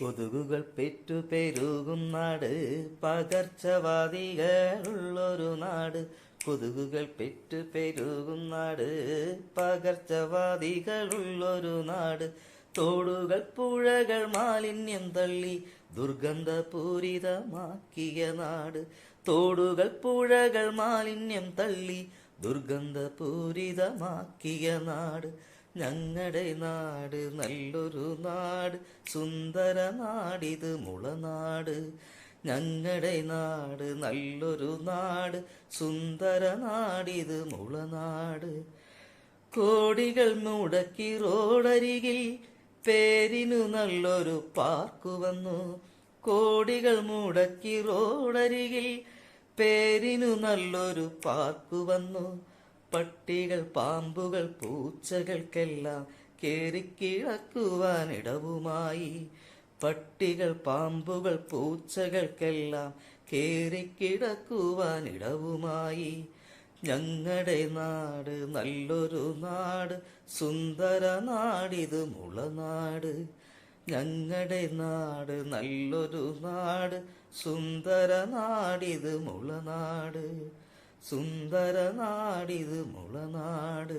കൊതുകുകൾ പെറ്റു പെരുകും നാട്. പകർച്ചവാദികളുള്ളൊരു നാട്. കൊതുകുകൾ പെറ്റു പെരുകും നാട്. പകർച്ചവാദികളുള്ളൊരു നാട്. തോടുകൾ പുഴകൾ മാലിന്യം തള്ളി ദുർഗന്ധപൂരിതമാക്കിയ നാട്. തോടുകൾ പുഴകൾ മാലിന്യം തള്ളി ദുർഗന്ധപൂരിതമാക്കിയ നാട്. ഞങ്ങളുടെ നാട് നല്ലൊരു നാട് സുന്ദര നാടിത് മുളനാട്. ഞങ്ങളുടെ നാട് നല്ലൊരു നാട് സുന്ദര നാടിത് മുളനാട്. കോടികൾ മുടക്കി റോഡരികിൽ പേരിനു നല്ലൊരു പാർക്ക് വന്നു. കോടികൾ മുടക്കി റോഡരികിൽ പേരിനു നല്ലൊരു പാർക്ക് വന്നു. പട്ടികൾ പാമ്പുകൾ പൂച്ചകൾക്കെല്ലാം കേറിക്കിഴക്കുവാൻ ഇടവുമായി പട്ടികൾ പാമ്പുകൾ പൂച്ചകൾക്കെല്ലാം കേറിക്കിടക്കുവാൻ ഇടവുമായി ഞങ്ങളുടെ നാട് നല്ലൊരു നാട് സുന്ദര നാടിത് മുളനാട് ഞങ്ങളുടെ നാട് നല്ലൊരു നാട് സുന്ദര നാടിത് മുളനാട് സുന്ദര നാടിത് മുളനാട്.